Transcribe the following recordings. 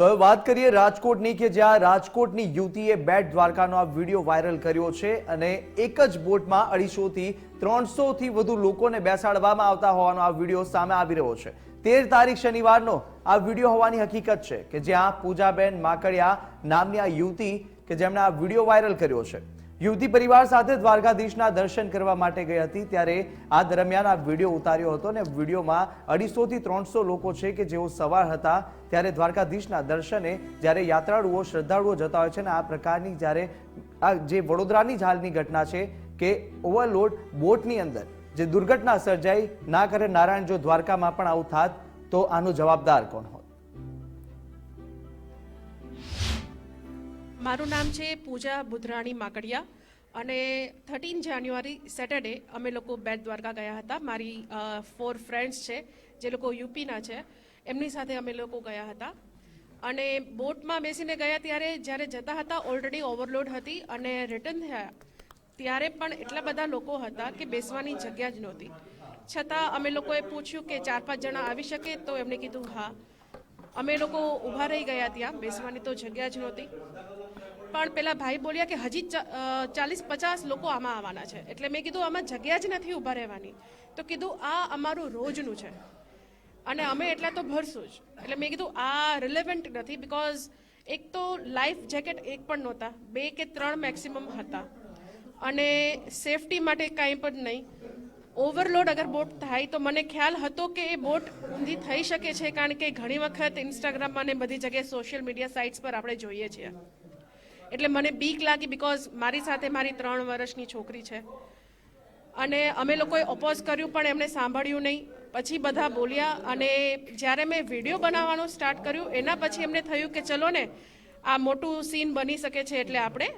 તો હવે વાત કરીએ રાજકોટની કે જ્યાં રાજકોટની યુવતીએ બેટ દ્વારકાનો આ વીડિયો વાયરલ કર્યો છે અને એક જ બોટમાં અઢીસોથી ત્રણસોથી વધુ લોકોને બેસાડવામાં આવતા હોવાનો આ વીડિયો સામે આવી રહ્યો છે. તેર તારીખ શનિવારનો આ વીડિયો હોવાની હકીકત છે કે જ્યાં પૂજાબેન માકડિયા નામની આ યુવતી કે જેમણે આ વીડિયો વાયરલ કર્યો છે. યુવતી પરિવાર સાથે દ્વારકાધીશના દર્શન કરવા માટે ગઈ હતી ત્યારે આ દરમિયાન આ વીડિયો ઉતાર્યો હતો અને વિડીયોમાં અઢીસો થી ત્રણસો લોકો છે કે જેઓ સવાર હતા ત્યારે દ્વારકાધીશના દર્શને જ્યારે યાત્રાળુઓ, શ્રદ્ધાળુઓ જતા હોય છે ને આ પ્રકારની જ્યારે આ જે વડોદરાની જ ઘટના છે કે ઓવરલોડ બોટની અંદર જે દુર્ઘટના સર્જાઈ, ના કરે નારાયણ જો દ્વારકામાં પણ આવું થાત તો આનો જવાબદાર કોણ હોત મારું નામ છે પૂજા બુધરાણી માકડિયા અને થર્ટીન જાન્યુઆરી સેટરડે અમે લોકો બેટ દ્વારકા ગયા હતા. મારી ફોર ફ્રેન્ડ્સ છે, જે લોકો યુપીના છે, એમની સાથે અમે લોકો ગયા હતા. અને બોટમાં બેસીને ગયા ત્યારે જ્યારે જતા હતા ઓલરેડી ઓવરલોડ હતી અને રિટર્ન થયા ત્યારે પણ એટલા બધા લોકો હતા કે બેસવાની જગ્યા જ નહોતી. છતાં અમે લોકોએ પૂછ્યું કે ચાર પાંચ જણા આવી શકે તો એમણે કીધું, હા. અમે લોકો ઊભા રહી ગયા ત્યાં, બેસવાની તો જગ્યા જ નહોતી. પણ પેલા ભાઈ બોલ્યા કે હજી ચાલીસ પચાસ લોકો આમાં આવવાના છે. એટલે મેં કીધું, આમાં જગ્યા જ નથી ઊભા રહેવાની. તો કીધું, આ અમારું રોજનું છે. અને અમે એટલા તો ભરશું જ. એટલે મેં કીધું, આ રિલેવન્ટ નથી બિકોઝ એક તો લાઈફ જેકેટ એક પણ નહોતા, બે કે ત્રણ મેક્સિમમ હતા. અને સેફટી માટે કાંઈ પણ નહીં. ઓવરલોડ અગર બોટ થાય તો મને ખ્યાલ હતો કે એ બોટ ઊંધી થઈ શકે છે, કારણ કે ઘણી વખત ઇન્સ્ટાગ્રામમાં ને બધી જગ્યાએ સોશિયલ મીડિયા સાઇટ્સ પર આપણે જોઈએ છીએ. એટલે મને બીક લાગી બિકોઝ મારી સાથે મારી ત્રણ વર્ષની છોકરી છે. અને અમે લોકોએ ઓપોઝ કર્યું, પણ એમણે સાંભળ્યું નહીં. પછી બધા બોલ્યા અને જ્યારે મેં વીડિયો બનાવવાનું સ્ટાર્ટ કર્યું, એના પછી એમને થયું કે ચલો ને, આ મોટું સીન બની શકે છે એટલે આપણે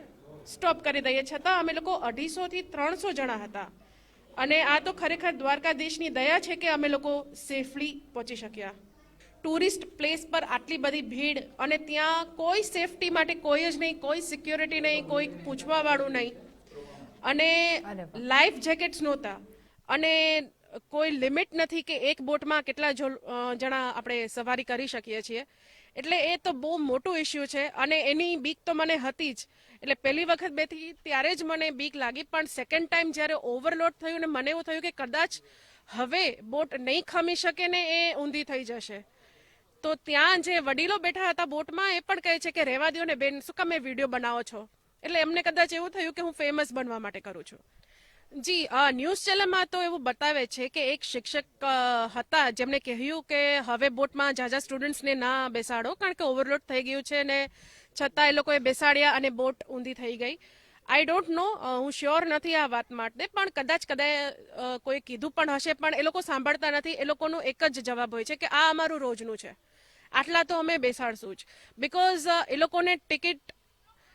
સ્ટોપ કરી દઈએ. છતાં અમે લોકો અઢીસોથી ત્રણસો જણા હતા. અને આ તો ખરેખર દ્વારકાધીશની દયા છે કે અમે લોકો સેફલી પહોંચી શક્યા. ટુરિસ્ટ પ્લેસ પર આટલી બધી ભીડ અને ત્યાં કોઈ સેફટી માટે કોઈ જ નહીં કોઈ સિક્યોરિટી નહીં કોઈ પૂછવાવાળું નહીં. અને લાઈફ જેકેટ્સ નહોતા. અને કોઈ લિમિટ નથી કે એક બોટમાં કેટલા જણા આપણે સવારી કરી શકીએ છીએ. એટલે એ તો બહુ મોટું ઇસ્યુ છે. અને એની બીક તો મને હતી જ. એટલે પહેલી વખત બેથી ત્યારે જ મને બીક લાગી. પણ સેકન્ડ ટાઈમ જ્યારે ઓવરલોડ થયું ને મને એવું થયું કે કદાચ હવે બોટ નહીં ખમી શકે ને એ ઊંધી થઈ જશે. તો ત્યાં જે વડીલો બેઠા હતા બોટમાં એ પણ કહે છે કે રહેવા દો ને બેન, શું તમે વીડિયો બનાવો છો? એટલે એમને કદાચ એવું થયું કે હું ફેમસ બનવા માટે કરું છું. જી ન્યૂઝ ચેનલમાં તો એવું બતાવે છે કે એક શિક્ષક હતા જેમણે કહ્યું કે, હવે બોટમાં જાજા સ્ટુડન્ટ્સને ના બેસાડો, કારણ કે ઓવરલોડ થઈ ગયું છે ને છતાં એ લોકોએ બેસાડ્યા અને બોટ ઊંધી થઈ ગઈ. આઈ ડોન્ટ નો હું શ્યોર નથી આ વાત માટે, પણ કદાચ કદાચ કોઈ કીધું પણ હશે, પણ એ લોકો સાંભળતા નથી. એ લોકોનો એક જ જવાબ હોય છે કે, આ અમારું રોજનું છે. આટલા તો અમે બેસાડશું જ. બિકોઝ એ લોકોને ટિકિટ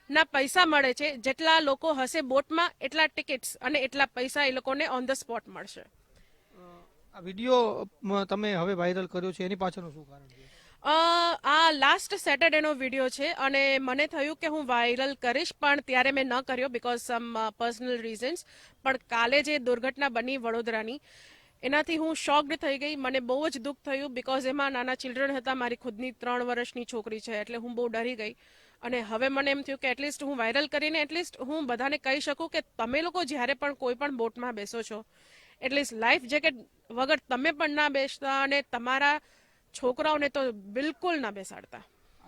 ના પૈસા મળે છે જેટલા લોકો હશે બોટમાં એટલા ટિકિટ્સ અને એટલા પૈસા એ લોકોને ઓન ધ સ્પોટ મળશે. આ વીડિયો તમે હવે વાયરલ કર્યો છે એની પાછળનું શું કારણ છે? આ લાસ્ટ સેટરડેનો વીડિયો છે અને મને થયું કે હું વાયરલ કરીશ પણ ત્યારે મેં ન કર્યો બિકોઝ સમ પર્સનલ રીઝન્સ પણ કાલે જે દુર્ઘટના બની વડોદરાની એનાથી હું શોક્ડ થઈ ગઈ, મને બહુ જ દુઃખ થયું બિકોઝ એમાં નાના ચિલ્ડ્રન હતા, મારી ખુદની ત્રણ વર્ષની છોકરી છે, એટલે હું બહુ ડરી ગઈ. અને હવે મને એમ થયું કે એટલીસ્ટ હું વાયરલ કરીને એટલીસ્ટ હું બધાને કહી શકું કે તમે લોકો જ્યારે પણ કોઈ પણ બોટમાં બેસો છો એટલીસ્ટ લાઈફ જેકેટ વગર તમે પણ ના બેસતા અને તમારા છોકરાઓને તો બિલકુલ ના બેસાડતા.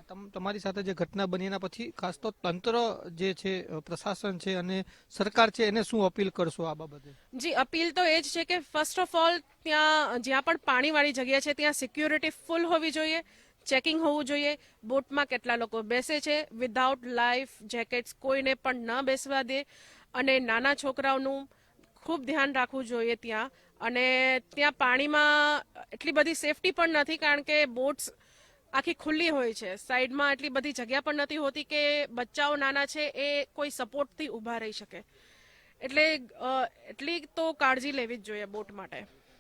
તમારી સાથે જે ઘટના બની એના પછી ખાસ તો તંત્ર જે છે પ્રશાસન છે અને સરકાર છે, એને શું અપીલ કરશો આ બાબતે? જી, અપીલ તો એ જ છે કે ફર્સ્ટ ઓફ ઓલ ત્યાં જ્યાં પણ પાણીવાળી જગ્યા છે, ત્યાં સિક્યુરિટી ફૂલ હોવી જોઈએ ચેકિંગ હોવું જોઈએ, બોટમાં કેટલા લોકો બેસે છે વિધાઉટ લાઈફ જેકેટ્સ કોઈને પણ ન બેસવા દે, અને નાના છોકરાઓનું ખૂબ ધ્યાન રાખવું જોઈએ ત્યાં, અને ત્યાં પાણીમાં એટલી બધી સેફટી પણ નથી કારણ કે બોટ્સ આખી ખુલ્લી હોય છે. સાઈડમાં એટલી બધી જગ્યા પણ નથી હોતી કે બચ્ચાઓ નાના છે એ કોઈ સપોર્ટથી ઊભા રહી શકે. એટલે એટલી તો કાળજી લેવી જ જોઈએ બોટ માટે.